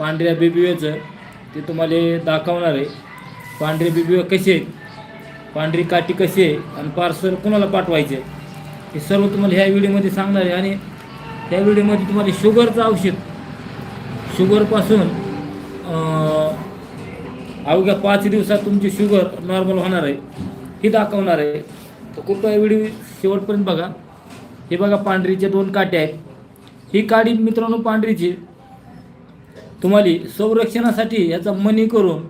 पांढऱ्या बिबिवेचं ते तुम्हाला दाखवणार आहे. पांढरे बिबिवे कसे आहेत? पांढरी काठी कशी आहे? आणि पार्सल कुणाला पाठवायचे हे सर्व तुम्हाला ह्या व्हिडिओमध्ये सांगणार आहे. आणि ह्या व्हिडिओमध्ये तुम्हाला शुगरचं औषध. शुगरपासून अवघ्या पाच दिवसात तुमची शुगर नॉर्मल होणार आहे. ही दाखवणार आहे. तर कृपया व्हिडिओ शेवटपर्यंत बघा. हे बघा पांढरीचे दोन काटे आहेत. ही काडी मित्रांनो पांढरीची तुम्हाला संरक्षणासाठी ह्याचा मनी करून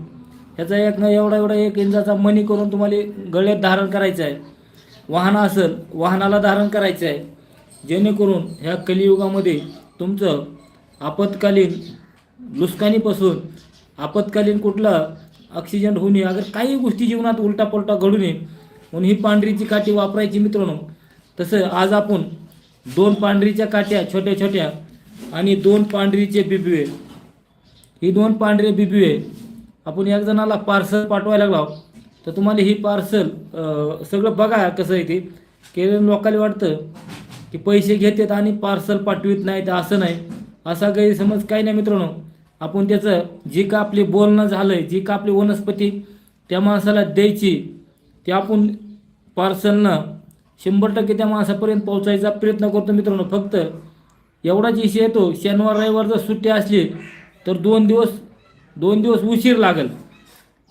ह्याचा एक ना एवढा एवढा एक इंचाचा मनी करून तुम्हाला गळ्यात धारण करायचं आहे. वाहन असेल वाहनाला धारण करायचं आहे. जेणेकरून ह्या कलियुगामध्ये तुमचं आपत्कालीन नुकसानीपासून आपत्कालीन कुठला ॲक्सिडेंट होऊ नये अगर काही गोष्टी जीवनात उलटापलटा घडू नये म्हणून ही पांढरीची काठी वापरायची मित्रांनो. तसं आज आपण दोन पांढरीच्या काट्या छोट्या छोट्या आणि दोन पांढरीचे बिबिवे ही दोन पांढरे बिबिवे आपण एक जणाला पार्सल पाठवायला लागलो तर तुम्हाला ही पार्सल सगळं बघा कसं आहे ते. केलेलं लोकांना वाटतं की पैसे घेतात आणि पार्सल पाठवित नाही तर असं नाही. असा गैरसमज काही नाही मित्रांनो. आपण त्याचं जी का आपली बोलणं झालं आहे जी का आपली वनस्पती त्या माणसाला द्यायची ते आपण पार्सलनं शंभर टक्के त्या माणसापर्यंत पोहोचायचा प्रयत्न करतो मित्रांनो. फक्त एवढाच विषय येतो शनिवार रविवार जर सुट्टी असली तर दोन दिवस दोन दिवस उशीर लागेल.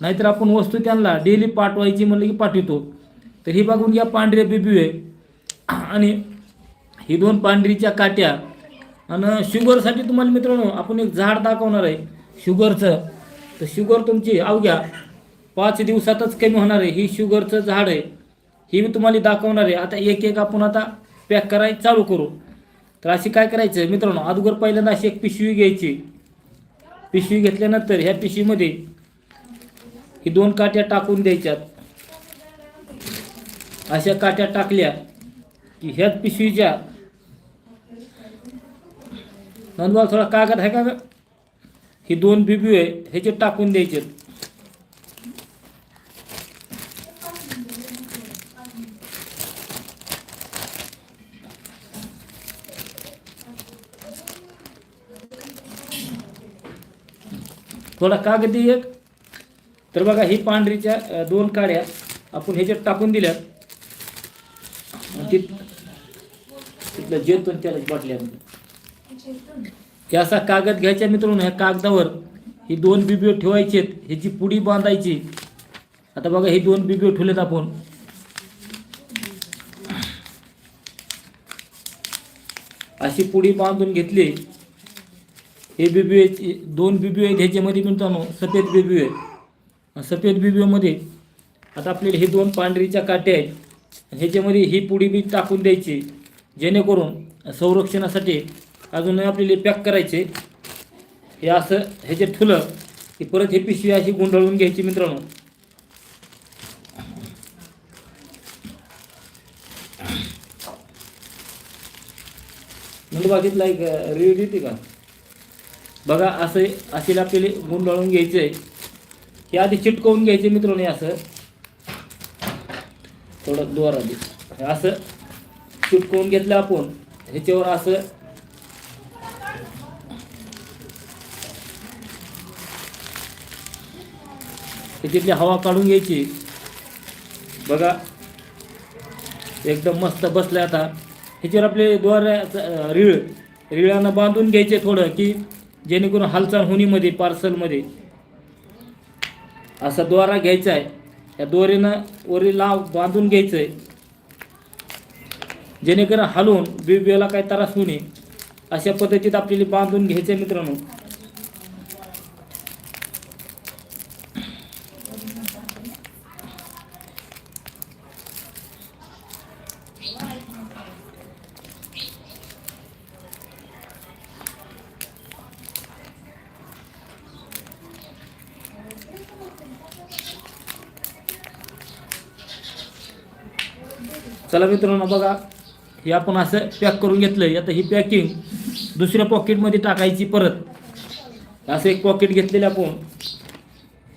नाहीतर आपण वस्तू त्यांना डेली पाठवायची म्हणलं की पाठवतो. तर ही बघून घ्या पांढऱ्या बिबी आहे आणि ही दोन पांढरीच्या काट्या आणि शुगरसाठी तुम्हाला मित्रांनो आपण एक झाड दाखवणार आहे शुगरचं. तर शुगर तुमची अवघ्या पाच दिवसातच कमी होणार आहे. ही शुगरचं झाड आहे. ही मी तुम्हाला दाखवणार आहे. आता एक एक आपण आता पॅक करायला चालू करू. तर अशी काय करायचं मित्रांनो अगोदर पहिल्यांदा अशी एक पिशवी घ्यायची. पिशवी घेतल्यानंतर ह्या पिशवीमध्ये ही दोन काट्या टाकून द्यायच्यात. अशा काट्या टाकल्या की ह्याच पिशवीच्या नंदवाल थोडा कागद आहे का ही दोन बिबी आहे ह्याचे टाकून द्यायचे थोडा कागद दे एक? तर बघा ही पांढरीच्या दोन काड्या आपण ह्याच्यात टाकून दिल्या. ती- तिथलं जेतून त्याला बाटल्यामध्ये हे असा कागद घ्यायचा मित्रांनो ह्या कागदावर ही दोन बिबिओ ठेवायचे ह्याची पुडी बांधायची. आता बघा ही दोन बिबिओ ठेवलेत आपण. अशी पुडी बांधून घेतली. हे बिबी एच दोन बिबी आहेत ह्याच्यामध्ये मित्रांनो सफेद बिबी आहे सफेद बीबीमध्ये आता आपल्याला हे दोन पांढरीच्या काट्या आहेत. ह्याच्यामध्ये ही पुडी बी टाकून द्यायची जेणेकरून संरक्षणासाठी अजून आपल्याला पॅक करायचे. हे असं ह्याचे ठुलं की परत हे पिशवी अशी गुंडाळून घ्यायची मित्रांनो. म्हणजे बघितलं एक रिव्ह्यू देते का? बघा असं अशीला आपल्याला गुंडाळून घ्यायचं आहे हे आधी चिटकवून घ्यायचे मित्रांनो असं. थोडं दोर आधी. असं चिटकवून घेतलं आपण ह्याच्यावर असं. त्याच्यातली हवा काढून घ्यायची. बघा एकदम मस्त बसलं आता. ह्याच्यावर आपले द्वार रिळ. रिळानं बांधून घ्यायचे थोडं की जेणेकरून हालचाल होणीमध्ये पार्सलमध्ये असा दोरा घ्यायचा आहे. या दोरीनं वरी लाव बांधून घ्यायचं आहे जेणेकरून हलवून बिबिओला काही त्रास होऊ नये. अशा पद्धतीत आपल्याला बांधून घ्यायचं आहे मित्रांनो. चला मित्रांनो बघा. हे आपण असं पॅक करून घेतलं आता ही पॅकिंग दुसऱ्या पॉकेटमध्ये टाकायची परत. असं एक पॉकेट घेतलेलं आपण.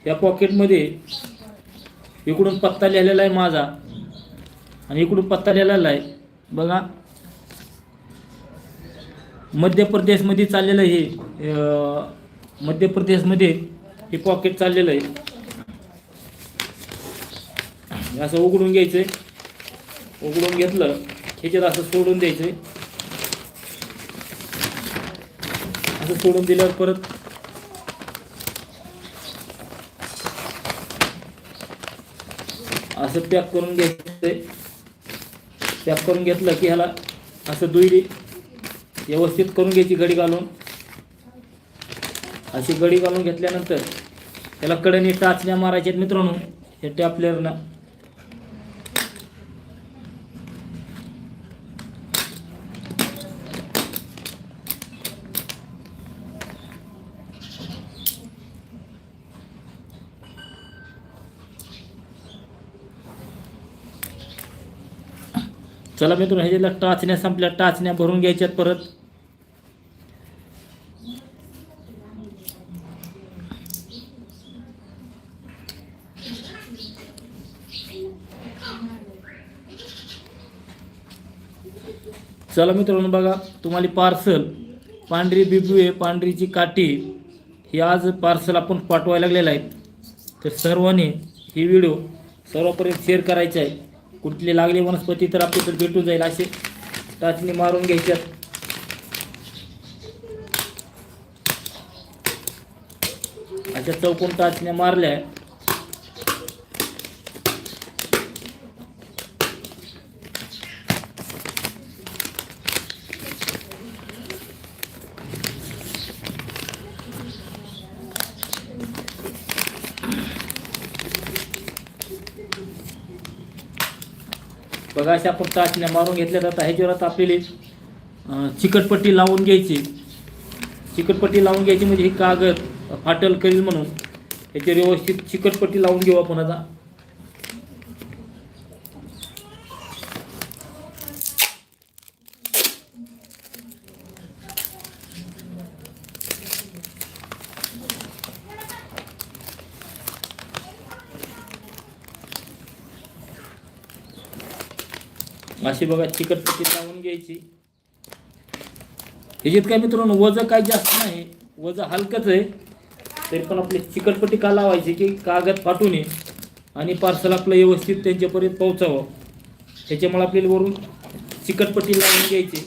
या पॉकेटमध्ये इकडून पत्ता लिहिलेला आहे माझा. आणि इकडून पत्ता लिहिलेला आहे. बघा. मध्य प्रदेशमध्ये चाललेलं हे मध्य प्रदेशमध्ये हे पॉकेट चाललेलं आहे. हे असं उघडून घ्यायचं आहे उघडून घेतलं ह्याच्यात असं सोडून द्यायचं. असं सोडून दिल्यावर परत असं पॅक करून घ्यायचं. पॅक करून घेतलं की ह्याला असं दुई व्यवस्थित करून घ्यायची गडी घालून. अशी गडी घालून घेतल्यानंतर त्याला कडेने टाचण्या मारायच्यात मित्रांनो हे टॅपलेअरनं चला मित्र ह्याच्यातल्या टाचण्या संपल्या टाचण्या भरून घ्यायच्यात परत. चला मित्रांनो बघा तुम्हाला पार्सल पांढरी बिबुए पांढरीची काठी ही आज पार्सल आपण पाठवायला लागलेलं आहे. तर सर्वांनी ही व्हिडिओ सर्वपर्यंत शेअर करायचा आहे. कुठली लागली वनस्पती तर आपल्याकडे भेटून जाईल असे. टाचणी मारून घ्यायच्यात अशा चौकोन टाचण्या मारल्या. बघा अशा आपण टाचण्या मारून घेतल्या जातात. ह्याच्यावर आता आपल्याला चिकटपट्टी लावून घ्यायची. चिकटपट्टी लावून घ्यायची म्हणजे ही कागद फाटल करील म्हणून. याची व्यवस्थित चिकटपट्टी लावून घेऊ आपण आता. अशी बघा चिकटपट्टी लावून घ्यायची. ह्याच्यात काय मित्रांनो वजन काय जास्त नाही वजन हलकंच आहे. तरी पण आपली चिकटपट्टी का लावायची की कागद फाटू नये आणि पार्सल आपलं व्यवस्थित त्यांच्यापर्यंत पोहोचावं. त्याच्यामुळे आपल्याला वरून चिकटपट्टी लावून घ्यायची.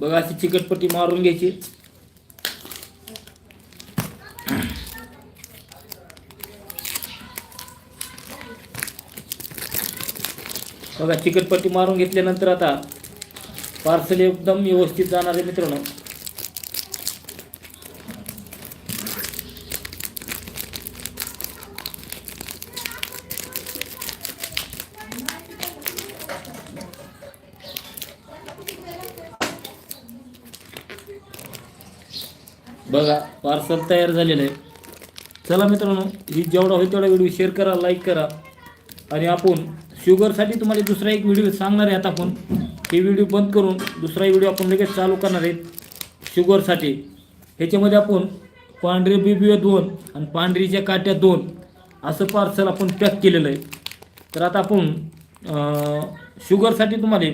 बघा अशी चिकटपट्टी मारून घ्यायची. बघा चिकटपट्टी मारून घेतल्यानंतर आता पार्सल एकदम व्यवस्थित जाणार आहे मित्रांनो. बघा पार्सल तयार झालेलं आहे. चला मित्रांनो ही जेवढा होईल तेवढा व्हिडिओ शेअर करा लाईक करा. आणि आपण शुगरसाठी तुम्हाला दुसरा एक व्हिडिओ सांगणार आहे आता आपण. हे व्हिडिओ बंद करून दुसरा व्हिडिओ आपण लगेच चालू करणार आहेत शुगरसाठी ह्याच्यामध्ये आपण पांढरे बिबिओ दोन आणि पांढरीच्या काट्या दोन असं पार्सल आपण पॅक केलेलं आहे. तर आता आपण शुगरसाठी तुम्हाला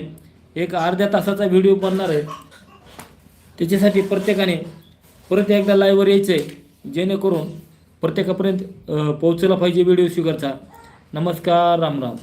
एक अर्ध्या तासाचा व्हिडिओ बनणार आहे. त्याच्यासाठी प्रत्येकाने परत एकदा लाईव्हवर यायचं आहे जेणेकरून प्रत्येकापर्यंत पोहोचायला पोहोचला पाहिजे व्हिडिओ शुगरचा नमस्कार राम राम.